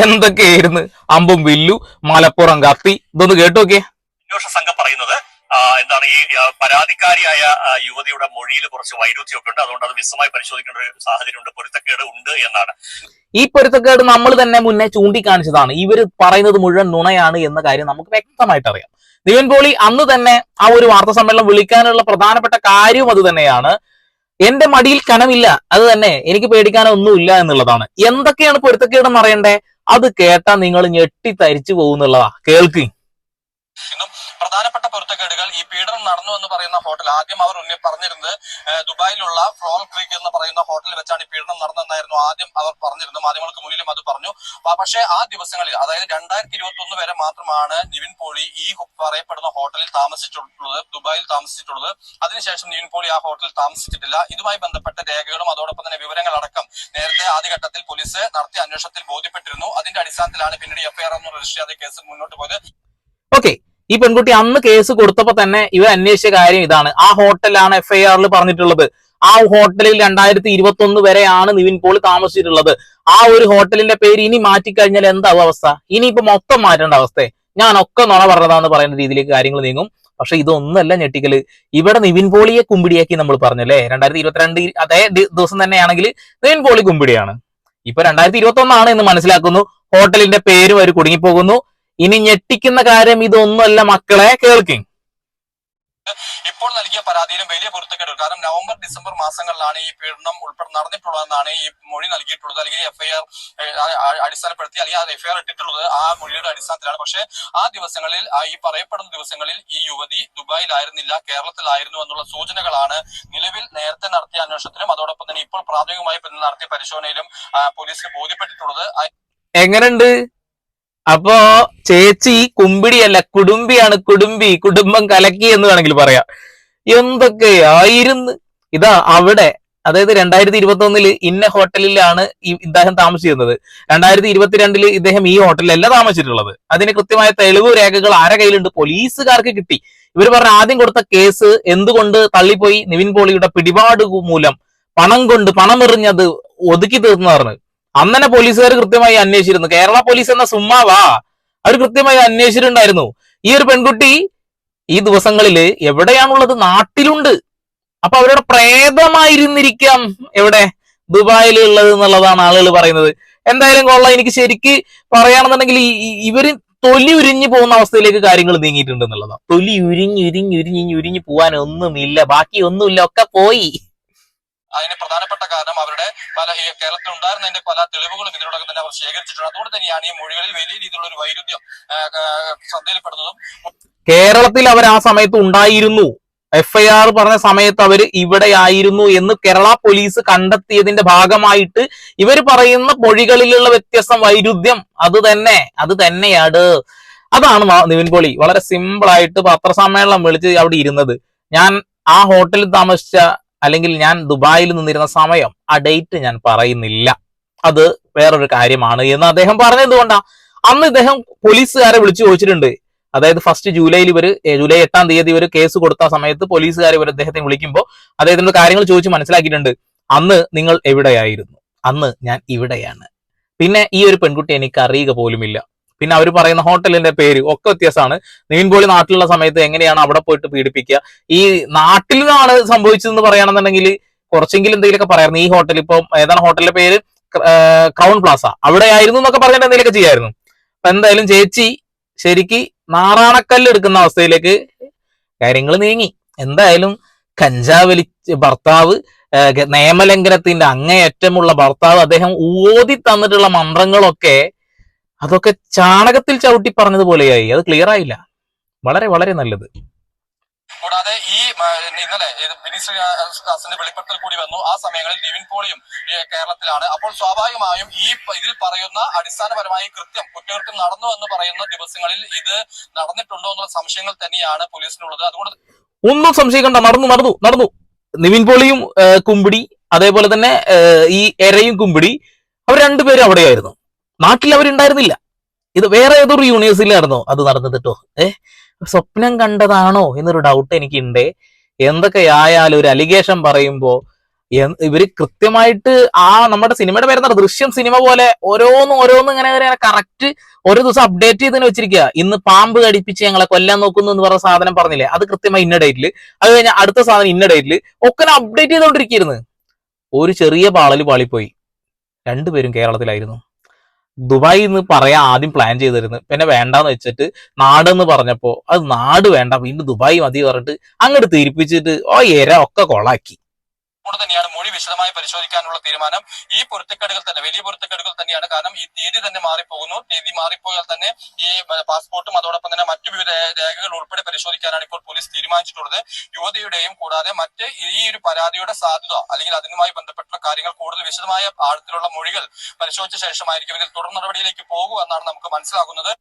എന്തൊക്കെയായിരുന്നു? അമ്പും വില്ലു മലപ്പുറം കത്തി ഇതൊന്ന് കേട്ടു നോക്കിയേ അന്വേഷണ സംഘം പറയുന്നത് എന്താണ് ഈ പരാതിക്കാരിയായ യുവതിയുടെ മൊഴിയിൽ കുറച്ച് വൈരുദ്ധ്യമൊക്കെ ഉണ്ട്. അതുകൊണ്ട് അത് വിശദമായി പരിശോധിക്കേണ്ട ഒരു സാഹചര്യം ഉണ്ട് പൊരുത്തക്കേട് ഉണ്ട് എന്നാണ്. ഈ പൊരുത്തക്കേട് നമ്മൾ തന്നെ മുന്നേ ചൂണ്ടിക്കാണിച്ചതാണ്. ഇവർ പറയുന്നത് മുഴുവൻ നുണയാണ് എന്ന കാര്യം നമുക്ക് വ്യക്തമായിട്ട് അറിയാം. നിവിൻ പോളി അന്ന് തന്നെ ആ ഒരു വാർത്താ സമ്മേളനം വിളിക്കാനുള്ള പ്രധാനപ്പെട്ട കാര്യവും അത് തന്നെയാണ്. എന്റെ മടിയിൽ കനമില്ല. അത് തന്നെ എനിക്ക് പേടിക്കാനൊന്നുമില്ല എന്നുള്ളതാണ്. എന്തൊക്കെയാണ് പൊരുത്തക്കേടെന്ന് അറിയണ്ടേ? അത് കേട്ടാ നിങ്ങൾ ഞെട്ടി തരിച്ചു പോകുന്നുള്ളതാ കേൾക്ക്. പ്രധാനപ്പെട്ട പൊരുത്തക്കേടുകൾ ഈ പീഡനം നടന്നു എന്ന് പറയുന്ന ഹോട്ടൽ ആദ്യം അവർ ഉന്നി പറഞ്ഞിരുന്നത് ദുബായിലുള്ള ഫ്ലോർ ക്രീക്ക് എന്ന് പറയുന്ന ഹോട്ടലിൽ വെച്ചാണ് ഈ പീഡനം നടന്നതെന്നായിരുന്നു ആദ്യം അവർ പറഞ്ഞിരുന്നത്. മാധ്യമങ്ങൾക്ക് മുന്നിലും അത് പറഞ്ഞു. പക്ഷെ ആ ദിവസങ്ങളിൽ അതായത് രണ്ടായിരത്തി ഇരുപത്തി ഒന്ന് വരെ മാത്രമാണ് നിവിൻ പോളി ഈ പറയപ്പെടുന്ന ഹോട്ടലിൽ താമസിച്ചിട്ടുള്ളത് ദുബായിൽ താമസിച്ചിട്ടുള്ളത്. അതിനുശേഷം നിവിൻ പോളി ആ ഹോട്ടലിൽ താമസിച്ചിട്ടില്ല. ഇതുമായി ബന്ധപ്പെട്ട രേഖകളും അതോടൊപ്പം തന്നെ വിവരങ്ങളടക്കം നേരത്തെ ആദ്യഘട്ടത്തിൽ പോലീസ് നടത്തിയ അന്വേഷണത്തിൽ ബോധ്യപ്പെട്ടിരുന്നു. അതിന്റെ അടിസ്ഥാനത്തിലാണ് പിന്നീട് എഫ്ഐആർ എന്ന് രജിസ്റ്റർ ചെയ്ത കേസ് മുന്നോട്ട് പോയത്. ഓക്കെ ഈ പെൺകുട്ടി അന്ന് കേസ് കൊടുത്തപ്പോ തന്നെ ഇവർ അന്വേഷിച്ച കാര്യം ഇതാണ്. ആ ഹോട്ടലാണ് എഫ്ഐആറിൽ പറഞ്ഞിട്ടുള്ളത്. ആ ഹോട്ടലിൽ രണ്ടായിരത്തി ഇരുപത്തി ഒന്ന് വരെയാണ് നിവിൻ പോളി താമസിച്ചിട്ടുള്ളത്. ആ ഒരു ഹോട്ടലിന്റെ പേര് ഇനി മാറ്റിക്കഴിഞ്ഞാൽ എന്താവും അവസ്ഥ? ഇനിയിപ്പോ മൊത്തം മാറ്റേണ്ട അവസ്ഥ. ഞാൻ ഒക്കെ നുണ പറഞ്ഞതാന്ന് പറയുന്ന രീതിയിലേക്ക് കാര്യങ്ങൾ നീങ്ങും. പക്ഷെ ഇതൊന്നല്ല ഞെട്ടിക്കൽ. ഇവിടെ നിവിൻ പോളിയെ കുമ്പിടിയാക്കി നമ്മൾ പറഞ്ഞു അല്ലേ? രണ്ടായിരത്തി ഇരുപത്തിരണ്ട് അതേ ദിവസം തന്നെയാണെങ്കിൽ നിവിൻ പോളി കുമ്പിടിയാണ്. ഇപ്പൊ രണ്ടായിരത്തി ഇരുപത്തി ഒന്നാണ് എന്ന് മനസ്സിലാക്കുന്നു. ഹോട്ടലിന്റെ പേരും അവർ കുടുങ്ങിപ്പോകുന്നു. ഇനി ഞെട്ടിക്കുന്ന കാര്യം ഇതൊന്നുമല്ല മക്കളെ കേൾക്കും ഇപ്പോൾ നൽകിയ പരാതിയിലും വലിയ പൊരുത്തക്കേട് കാരണം നവംബർ ഡിസംബർ മാസങ്ങളിലാണ് ഈ പീഡനം ഉൾപ്പെടെ നടന്നിട്ടുള്ളതെന്നാണ് ഈ മൊഴി നൽകിയിട്ടുള്ളത്. അല്ലെങ്കിൽ എഫ്ഐആർ അടിസ്ഥാനപ്പെടുത്തി അല്ലെങ്കിൽ ആ എഫ്ഐആർ ഇട്ടിട്ടുള്ളത് ആ മൊഴിയുടെ അടിസ്ഥാനത്തിലാണ്. പക്ഷെ ആ ദിവസങ്ങളിൽ ഈ പറയപ്പെടുന്ന ദിവസങ്ങളിൽ ഈ യുവതി ദുബായിലായിരുന്നില്ല കേരളത്തിലായിരുന്നു എന്നുള്ള സൂചനകളാണ് നിലവിൽ നേരത്തെ നടത്തിയ അന്വേഷണത്തിലും അതോടൊപ്പം തന്നെ ഇപ്പോൾ പ്രാഥമികമായി നടത്തിയ പരിശോധനയിലും പോലീസ് പോലീസിന് ബോധ്യപ്പെട്ടിട്ടുള്ളത്. ആ എങ്ങനുണ്ട് അപ്പോ ചേച്ചി കുമ്പിടിയല്ല കുടുംബിയാണ് കുടുംബി കുടുംബം കലക്കി എന്ന് വേണമെങ്കിൽ പറയാം. എന്തൊക്കെ ആയിരുന്നു? ഇതാ അവിടെ അതായത് രണ്ടായിരത്തി ഇരുപത്തി ഒന്നിൽ ഇന്ന ഹോട്ടലിലാണ് ഇദ്ദേഹം താമസിച്ചിരുന്നത്. രണ്ടായിരത്തി ഇരുപത്തിരണ്ടിൽ ഇദ്ദേഹം ഈ ഹോട്ടലിലല്ല താമസിച്ചിട്ടുള്ളത്. അതിന് കൃത്യമായ തെളിവ് രേഖകൾ ആരെ കയ്യിലുണ്ട്? പോലീസുകാർക്ക് കിട്ടി. ഇവർ പറഞ്ഞ ആദ്യം കൊടുത്ത കേസ് എന്തുകൊണ്ട് തള്ളിപ്പോയി? നിവിൻ പോളിയുടെ പിടിപാട് മൂലം പണം കൊണ്ട് പണം പണമെറിഞ്ഞത് ഒതുക്കി തീർന്നു പറഞ്ഞു അന്നനെ പോലീസുകാർ കൃത്യമായി അന്വേഷിച്ചിരുന്നു. കേരള പോലീസ് എന്ന സുമ്മാവാ അവർ കൃത്യമായി അന്വേഷിച്ചിട്ടുണ്ടായിരുന്നു. ഈ ഒരു പെൺകുട്ടി ഈ ദിവസങ്ങളിൽ എവിടെയാണുള്ളത്? നാട്ടിലുണ്ട്. അപ്പൊ അവരുടെ പ്രേതമായിരുന്നിരിക്കാം. എവിടെ? ദുബായിൽ ഉള്ളത് എന്നുള്ളതാണ് ആളുകൾ പറയുന്നത്. എന്തായാലും കൊള്ളാം. എനിക്ക് ശരിക്ക് പറയുകയാണെന്നുണ്ടെങ്കിൽ ഇവർ തൊലി ഉരിഞ്ഞു പോകുന്ന അവസ്ഥയിലേക്ക് കാര്യങ്ങൾ നീങ്ങിയിട്ടുണ്ട് എന്നുള്ളതാണ്. തൊലി ഉരിഞ്ഞ് ഉരിഞ്ഞ് ഉരിഞ്ഞ് ഉരിഞ്ഞ് പോകാൻ ഒന്നുമില്ല ബാക്കി ഒന്നുമില്ല ഒക്കെ പോയി. അതിന് പ്രധാനപ്പെട്ട കാരണം അവരുടെ പല കേരളത്തിൽ ഉണ്ടായിരുന്നതിന്റെ പല തെളിവുകളും ഇതിനോടകം തന്നെ അവർ ശേഖരിച്ചിട്ടുണ്ട്. അതുകൊണ്ട് തന്നെയാണ് ഈ മൊഴികളിൽ വലിയ രീതിയിലുള്ള ഒരു വൈരുദ്ധ്യം ശ്രദ്ധയിൽപ്പെടുന്നതും. കേരളത്തിൽ അവർ ആ സമയത്ത് ഉണ്ടായിരുന്നു. എഫ് ഐ ആർ പറഞ്ഞ സമയത്ത് അവർ ഇവിടെ ആയിരുന്നു എന്ന് കേരള പോലീസ് കണ്ടെത്തിയതിന്റെ ഭാഗമായിട്ട് ഇവർ പറയുന്ന മൊഴികളിലുള്ള വ്യത്യസ്തം വൈരുദ്ധ്യം അത് തന്നെ അത് തന്നെയാണ്. അതാണ് നിവിൻ പോളി വളരെ സിമ്പിൾ ആയിട്ട് പത്രസമ്മേളനം വിളിച്ച് അവിടെ ഇരുന്നത്. ഞാൻ ആ ഹോട്ടലിൽ താമസിച്ച അല്ലെങ്കിൽ ഞാൻ ദുബായിൽ നിന്നിരുന്ന സമയം ആ ഡേറ്റ് ഞാൻ പറയുന്നില്ല. അത് വേറൊരു കാര്യമാണ് എന്ന് അദ്ദേഹം പറഞ്ഞത് കൊണ്ടാ അന്ന് ഇദ്ദേഹം പോലീസുകാരെ വിളിച്ചു ചോദിച്ചിട്ടുണ്ട്. അതായത് ഫസ്റ്റ് ജൂലൈയിൽ ഇവർ ജൂലൈ എട്ടാം തീയതി ഇവർ കേസ് കൊടുത്ത സമയത്ത് പോലീസുകാർ ഇവർ അദ്ദേഹത്തെ വിളിക്കുമ്പോൾ അദ്ദേഹത്തിന്റെ കാര്യങ്ങൾ ചോദിച്ച് മനസ്സിലാക്കിയിട്ടുണ്ട്. അന്ന് നിങ്ങൾ എവിടെയായിരുന്നു? അന്ന് ഞാൻ ഇവിടെയാണ്. പിന്നെ ഈ ഒരു പെൺകുട്ടി എനിക്ക് അറിയുക പോലുമില്ല. പിന്നെ അവർ പറയുന്ന ഹോട്ടലിന്റെ പേര് ഒക്കെ വ്യത്യാസമാണ്. നിവിൻ പോളി നാട്ടിലുള്ള സമയത്ത് എങ്ങനെയാണ് അവിടെ പോയിട്ട് പീഡിപ്പിക്കുക? ഈ നാട്ടിൽ നിന്നാണ് സംഭവിച്ചതെന്ന് പറയുകയാണെന്നുണ്ടെങ്കിൽ കുറച്ചെങ്കിലും എന്തെങ്കിലുമൊക്കെ പറയായിരുന്നു. ഈ ഹോട്ടൽ ഇപ്പം ഏതാണ് ഹോട്ടലിന്റെ പേര്? Crown Plaza. അവിടെ ആയിരുന്നു എന്നൊക്കെ പറഞ്ഞിട്ട് എന്തെങ്കിലുമൊക്കെ ചെയ്യായിരുന്നു. അപ്പൊ എന്തായാലും ചേച്ചി ശരിക്ക് നാറാണക്കല്ല് എടുക്കുന്ന അവസ്ഥയിലേക്ക് കാര്യങ്ങൾ നീങ്ങി. എന്തായാലും കഞ്ചാവ് വലിച്ച് ഭർത്താവ് നിയമലംഘനത്തിന്റെ അങ്ങേയറ്റമുള്ള ഭർത്താവ് അദ്ദേഹം ഓതി തന്നിട്ടുള്ള മന്ത്രങ്ങളൊക്കെ അതൊക്കെ ചാണകത്തിൽ ചവിട്ടി പറഞ്ഞതുപോലെയായി. അത് ക്ലിയർ ആയില്ല. വളരെ വളരെ നല്ലത്. കൂടാതെ ഈ ഇന്നലെ മിനിസ്റ്റർ ശ്രീനിവാസന്റെ വെളിപ്പെടുത്തൽ കൂടി വന്നു. ആ സമയങ്ങളിൽ നിവിൻ പോളിയും കേരളത്തിലാണ്. അപ്പോൾ സ്വാഭാവികമായും ഈ ഇതിൽ പറയുന്ന അടിസ്ഥാനപരമായി കൃത്യം കുറ്റകൃത്യം നടന്നു എന്ന് പറയുന്ന ദിവസങ്ങളിൽ ഇത് നടന്നിട്ടുണ്ടോ എന്നുള്ള സംശയങ്ങൾ തന്നെയാണ് പോലീസിനുള്ളത്. അതുകൊണ്ട് ഒന്നും സംശയിക്കണ്ട. നടന്നു നടന്നു നടന്നു. നിവിൻ പോളിയും കുമ്പിടി അതേപോലെ തന്നെ ഈ എരയും കുമ്പിടി അവർ രണ്ടുപേരും അവിടെയായിരുന്നു. നാട്ടിൽ അവരുണ്ടായിരുന്നില്ല ഇത് വേറെ ഏതൊരു യൂണിവേഴ്സിറ്റിയിലായിരുന്നോ അത് നടന്നിട്ടോ കേട്ടോ ഏ? സ്വപ്നം കണ്ടതാണോ എന്നൊരു ഡൗട്ട് എനിക്കുണ്ടേ. എന്തൊക്കെയായാലും ഒരു അലിഗേഷൻ പറയുമ്പോ ഇവർ ഇവർ കൃത്യമായിട്ട് ആ നമ്മുടെ സിനിമയുടെ പേര് എന്താ ദൃശ്യം സിനിമ പോലെ ഓരോന്നും ഓരോന്നും ഇങ്ങനെ കറക്റ്റ് ഓരോ ദിവസം അപ്ഡേറ്റ് ചെയ്ത് വെച്ചിരിക്കുക ഇന്ന് പാമ്പ് കടിപ്പിച്ച് ഞങ്ങളെ കൊല്ലാൻ നോക്കുന്നു എന്ന് പറഞ്ഞ സാധനം പറഞ്ഞില്ലേ? അത് കൃത്യമായി ഇന്ന ഡേറ്റിൽ അത് കഴിഞ്ഞാൽ അടുത്ത സാധനം ഇന്ന ഡേറ്റിൽ ഒക്കെ അപ്ഡേറ്റ് ചെയ്തോണ്ടിരിക്കുന്നു. ഒരു ചെറിയ പാളൽ പാളിപ്പോയി. രണ്ടുപേരും കേരളത്തിലായിരുന്നു. ദുബായി എന്ന് പറയാൻ ആദ്യം പ്ലാൻ ചെയ്തിരുന്നു. പിന്നെ വേണ്ടാന്ന് വെച്ചിട്ട് നാടെന്ന് പറഞ്ഞപ്പോ അത് നാട് വേണ്ട വീണ്ടും ദുബായ് മതി പറഞ്ഞിട്ട് അങ്ങോട്ട് തിരിപ്പിച്ചിട്ട് ഓ എര ഒക്കെ കൊളാക്കി. കൊണ്ട് തന്നെയാണ് മൊഴി വിശദമായി പരിശോധിക്കാനുള്ള തീരുമാനം. ഈ പൊരുത്തക്കേടുകൾ തന്നെ വലിയ പൊരുത്തക്കേടുകൾ തന്നെയാണ്. കാരണം ഈ തീയതി തന്നെ മാറിപ്പോകുന്നു. തീയതി മാറിപ്പോയാൽ തന്നെ ഈ പാസ്പോർട്ടും അതോടൊപ്പം തന്നെ മറ്റു വിവിധ രേഖകൾ ഉൾപ്പെടെ പരിശോധിക്കാനാണ് ഇപ്പോൾ പോലീസ് തീരുമാനിച്ചിട്ടുള്ളത്. യുവതിയുടെയും കൂടാതെ മറ്റ് ഈ ഒരു പരാതിയുടെ സാധ്യത അല്ലെങ്കിൽ അതിനുമായി ബന്ധപ്പെട്ടുള്ള കാര്യങ്ങൾ കൂടുതൽ വിശദമായ ആഴത്തിലുള്ള മൊഴികൾ പരിശോധിച്ച ശേഷമായിരിക്കും ഇതിൽ തുടർ നടപടിയിലേക്ക് പോകുക എന്നാണ് നമുക്ക് മനസ്സിലാകുന്നത്.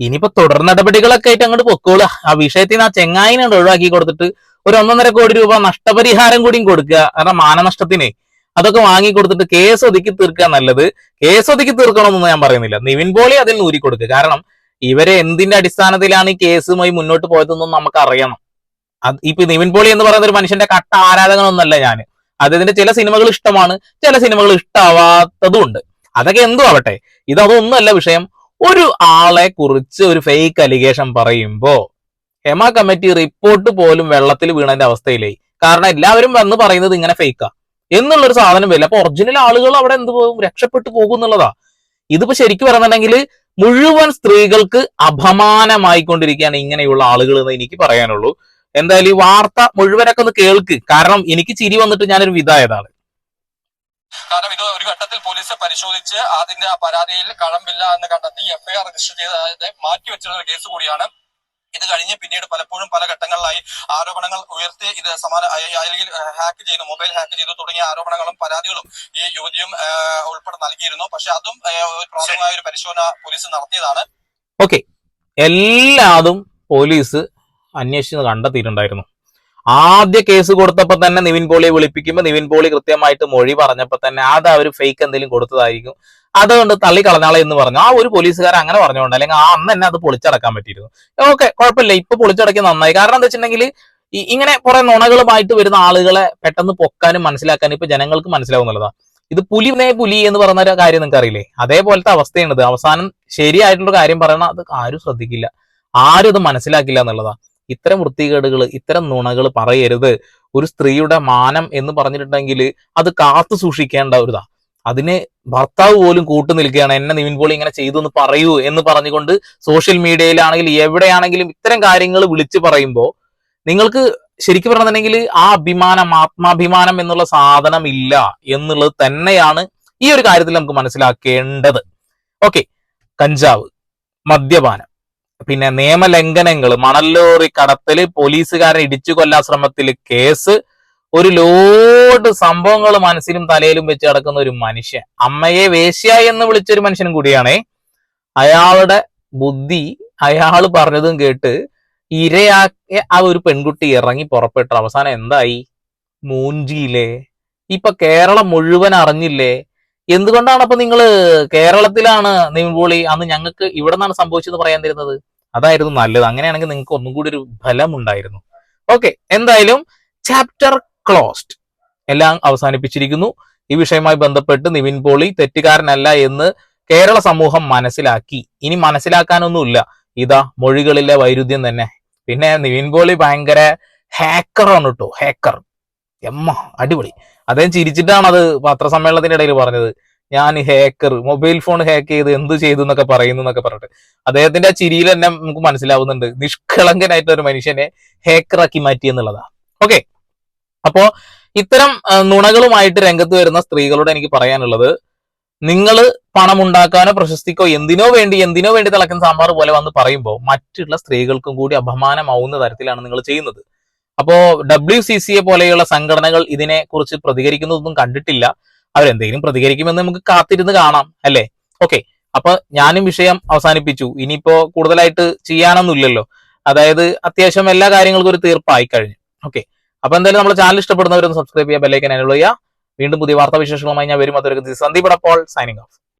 ഇനിയിപ്പോ തുടർ നടപടികളൊക്കെ ആയിട്ട് അങ്ങോട്ട് പൊക്കോളൂ ആ വിഷയത്തിൽ നിന്ന് ആ ചെങ്ങായിനെ ഒഴിവാക്കി കൊടുത്തിട്ട് ഒരു ഒന്നൊന്നര കോടി രൂപ നഷ്ടപരിഹാരം കൂടിയും കൊടുക്കുക. കാരണം മാനനഷ്ടത്തിന് അതൊക്കെ വാങ്ങി കൊടുത്തിട്ട് കേസ് ഒതുക്കി തീർക്കുക നല്ലത്. കേസ് ഒതുക്കി തീർക്കണമെന്നൊന്നും ഞാൻ പറയുന്നില്ല. നിവിൻ പോളി അതിൽ നൂരി കൊടുക്കുക. കാരണം ഇവരെ എന്തിന്റെ അടിസ്ഥാനത്തിലാണ് ഈ കേസുമായി മുന്നോട്ട് പോയതെന്നും നമുക്ക് അറിയണം അത് ഇപ്പൊ നിവിൻ പോളി എന്ന് പറയുന്ന ഒരു മനുഷ്യന്റെ കട്ട ആരാധകനൊന്നല്ല ഞാൻ. അദ്ദേഹത്തിന്റെ ചില സിനിമകൾ ഇഷ്ടമാണ്. ചില സിനിമകൾ ഇഷ്ടാവാത്തതും അതൊക്കെ എന്തും ആവട്ടെ? ഇത് അതൊന്നുമല്ല വിഷയം. ഒരു ആളെ കുറിച്ച് ഒരു ഫേക്ക് അലിഗേഷൻ പറയുമ്പോ ഹെമ കമ്മിറ്റി റിപ്പോർട്ട് പോലും വെള്ളത്തിൽ വീണതിന്റെ അവസ്ഥയിലായി. കാരണം എല്ലാവരും വന്ന് പറയുന്നത് ഇങ്ങനെ ഫേക്കാ എന്നുള്ളൊരു സാധനം വരില്ല. അപ്പൊ ഒറിജിനൽ ആളുകൾ അവിടെ എന്ത് പോകും രക്ഷപ്പെട്ടു പോകും എന്നുള്ളതാ. ഇതിപ്പോ ശരിക്കും പറയുന്നുണ്ടെങ്കിൽ മുഴുവൻ സ്ത്രീകൾക്ക് അപമാനമായിക്കൊണ്ടിരിക്കുകയാണ് ഇങ്ങനെയുള്ള ആളുകൾ എന്ന് എനിക്ക് പറയാനുള്ളൂ. എന്തായാലും ഈ വാർത്ത മുഴുവനൊക്കെ ഒന്ന് കേൾക്ക്. കാരണം എനിക്ക് ചിരി വന്നിട്ട് ഞാനൊരു വിധായതാണ് കാരണം ഇത് ഒരു ഘട്ടത്തിൽ പോലീസ് പരിശോധിച്ച് അതിന്റെ പരാതിയിൽ കഴമ്പില്ല എന്ന് കണ്ടെത്തി എഫ്ഐആർ രജിസ്റ്റർ ചെയ്ത് മാറ്റിവെച്ചിരുന്ന കേസ് കൂടിയാണ്. ഇത് കഴിഞ്ഞ് പിന്നീട് പലപ്പോഴും പല ഘട്ടങ്ങളിലായി ആരോപണങ്ങൾ ഉയർത്തി ഇത് സമാന അല്ലെങ്കിൽ ഹാക്ക് ചെയ്തു മൊബൈൽ ഹാക്ക് ചെയ്തു തുടങ്ങിയ ആരോപണങ്ങളും പരാതികളും ഈ യുവതിയും ഉൾപ്പെടെ നൽകിയിരുന്നു. പക്ഷെ അതും പ്രാഥമികമായ ഒരു പരിശോധന പോലീസ് നടത്തിയതാണ്. ഓക്കെ എല്ലാതും പോലീസ് അന്വേഷിച്ച് കണ്ടെത്തിയിട്ടുണ്ടായിരുന്നു. ആദ്യ കേസ് കൊടുത്തപ്പോൾ തന്നെ നിവിൻ പോളിയെ വിളിപ്പിക്കുമ്പോൾ നിവിൻ പോളി കൃത്യമായിട്ട് മൊഴി പറഞ്ഞപ്പോൾ തന്നെ അത് അവർ ഫേക്ക് എന്തെങ്കിലും കൊടുത്തതായിരിക്കും. അതുകൊണ്ട് തള്ളിക്കളഞ്ഞാളെ എന്ന് പറഞ്ഞു. ആ ഒരു പോലീസുകാരൻ അങ്ങനെ പറഞ്ഞുകൊണ്ട് അല്ലെങ്കിൽ ആ അന്ന് തന്നെ അത് പൊളിച്ചടക്കാൻ പറ്റിയിരുന്നു. ഓക്കെ കുഴപ്പമില്ല. ഇപ്പൊ പൊളിച്ചടക്കി നന്നായി. കാരണം എന്താ വെച്ചിട്ടുണ്ടെങ്കിൽ ഇങ്ങനെ കുറെ നുണകളുമായിട്ട് വരുന്ന ആളുകളെ പെട്ടെന്ന് പൊക്കാനും മനസ്സിലാക്കാനും ഇപ്പൊ ജനങ്ങൾക്ക് മനസ്സിലാവുന്നുള്ളതാ ഇത് പുലി നേ പുലി എന്ന് പറയുന്ന ഒരു കാര്യം നിങ്ങൾക്ക് അറിയില്ലേ? അതേപോലത്തെ അവസ്ഥയാണിത് അവസാനം ശരിയായിട്ടുള്ള കാര്യം പറയണ അത് ആരും ശ്രദ്ധിക്കില്ല. ആരും ഇത് മനസ്സിലാക്കില്ല എന്നുള്ളതാ. ഇത്തരം വൃത്തികേടുകൾ ഇത്തരം നുണകൾ പറയരുത്. ഒരു സ്ത്രീയുടെ മാനം എന്ന് പറഞ്ഞിട്ടുണ്ടെങ്കിൽ അത് കാത്തു സൂക്ഷിക്കേണ്ട ഒരുതാ അതിന് ഭർത്താവ് പോലും കൂട്ടു നിൽക്കുകയാണ്. എന്നെ നിവിൻ പോളി ഇങ്ങനെ ചെയ്തു എന്ന് പറയൂ എന്ന് പറഞ്ഞുകൊണ്ട് സോഷ്യൽ മീഡിയയിലാണെങ്കിലും എവിടെയാണെങ്കിലും ഇത്തരം കാര്യങ്ങൾ വിളിച്ചു പറയുമ്പോൾ നിങ്ങൾക്ക് ശരിക്കും പറഞ്ഞിട്ടുണ്ടെങ്കിൽ ആ അഭിമാനം ആത്മാഭിമാനം എന്നുള്ള സാധനം ഇല്ല എന്നുള്ളത് തന്നെയാണ് ഈ ഒരു കാര്യത്തിൽ നമുക്ക് മനസ്സിലാക്കേണ്ടത്. ഓക്കെ കഞ്ചാവ് മദ്യപാനം പിന്നെ നിയമലംഘനങ്ങൾ മണല്ലോറി കടത്തൽ പോലീസുകാരെ ഇടിച്ചു കൊല്ലാ ശ്രമത്തിൽ കേസ് ഒരു ലോഡ് സംഭവങ്ങൾ മനസ്സിലും തലയിലും വെച്ച് കിടക്കുന്ന ഒരു മനുഷ്യൻ. അമ്മയെ വേശ്യ എന്ന് വിളിച്ചൊരു മനുഷ്യനും കൂടിയാണേ. അയാളുടെ ബുദ്ധി അയാൾ പറഞ്ഞതും കേട്ട് ഇരയാക്കിയ ആ ഒരു പെൺകുട്ടി ഇറങ്ങി പുറപ്പെട്ട. അവസാനം എന്തായി? മൂഞ്ചിയില്ലേ? ഇപ്പൊ കേരളം മുഴുവൻ അറിഞ്ഞില്ലേ? എന്തുകൊണ്ടാണ് അപ്പൊ നിങ്ങൾ കേരളത്തിലാണ് നിവിൻപോളി? അന്ന് ഞങ്ങൾക്ക് ഇവിടെ നിന്നാണ് സംഭവിച്ചത് പറയാൻ തരുന്നത്? അതായിരുന്നു നല്ലത്. അങ്ങനെയാണെങ്കിൽ നിങ്ങൾക്ക് ഒന്നും കൂടി ഒരു ഫലം ഉണ്ടായിരുന്നു ഓക്കെ എന്തായാലും ചാപ്റ്റർ ക്ലോസ്ഡ് എല്ലാം അവസാനിപ്പിച്ചിരിക്കുന്നു. ഈ വിഷയവുമായി ബന്ധപ്പെട്ട് നിവിൻ പോളി തെറ്റുകാരനല്ല എന്ന് കേരള സമൂഹം മനസ്സിലാക്കി. ഇനി മനസ്സിലാക്കാനൊന്നുമില്ല. ഇതാ മൊഴികളിലെ വൈരുദ്ധ്യം തന്നെ. പിന്നെ നിവിൻ പോളി ഭയങ്കര ഹാക്കറാണ് കേട്ടോ. ഹാക്കർ എമ്മ അടിപൊളി. അദ്ദേഹം ചിരിച്ചിട്ടാണ് അത് പത്രസമ്മേളനത്തിന്റെ ഇടയിൽ പറഞ്ഞത്. ഞാൻ ഹാക്കർ മൊബൈൽ ഫോൺ ഹാക്ക് ചെയ്ത് എന്ത് ചെയ്തു എന്നൊക്കെ പറയുന്നു എന്നൊക്കെ പറഞ്ഞിട്ട്. അദ്ദേഹത്തിന്റെ ആ ചിരിയിൽ തന്നെ നമുക്ക് മനസ്സിലാവുന്നുണ്ട്. നിഷ്കളങ്കനായിട്ടൊരു മനുഷ്യനെ ഹാക്കറാക്കി മാറ്റി എന്നുള്ളതാ. ഓക്കെ അപ്പോ ഇത്തരം നുണകളുമായിട്ട് രംഗത്ത് വരുന്ന സ്ത്രീകളോട് എനിക്ക് പറയാനുള്ളത് നിങ്ങൾ പണം ഉണ്ടാക്കാനോ പ്രശസ്തിക്കോ എന്തിനോ വേണ്ടി എന്തിനോ വേണ്ടി തിളക്കുന്ന സാമ്പാർ പോലെ വന്ന് പറയുമ്പോൾ മറ്റുള്ള സ്ത്രീകൾക്കും കൂടി അപമാനമാവുന്ന തരത്തിലാണ് നിങ്ങൾ ചെയ്യുന്നത്. അപ്പോ ഡബ്ല്യു സി സിയെ പോലെയുള്ള സംഘടനകൾ ഇതിനെ കുറിച്ച് പ്രതികരിക്കുന്നതൊന്നും കണ്ടിട്ടില്ല. അവരെന്തെങ്കിലും പ്രതികരിക്കുമെന്ന് നമുക്ക് കാത്തിരുന്ന് കാണാം അല്ലേ? ഓക്കെ അപ്പൊ ഞാനും വിഷയം അവസാനിപ്പിച്ചു. ഇനിയിപ്പോ കൂടുതലായിട്ട് ചെയ്യാനൊന്നുമില്ലല്ലോ. അതായത് അത്യാവശ്യം എല്ലാ കാര്യങ്ങൾക്കും ഒരു തീർപ്പായി കഴിഞ്ഞു. ഓക്കെ അപ്പൊ എന്തായാലും നമ്മുടെ ചാനൽ ഇഷ്ടപ്പെടുന്നവരൊന്ന് സബ്സ്ക്രൈബ് ചെയ്യുക ബെല്ലൈക്കൻ എനേബിൾ ചെയ്യുക വീണ്ടും പുതിയ വാർത്താ വിശേഷങ്ങളുമായി ഞാൻ വരും അതൊരു സന്ദീപ് അപ്പോൾ സൈനിങ് ഓഫ്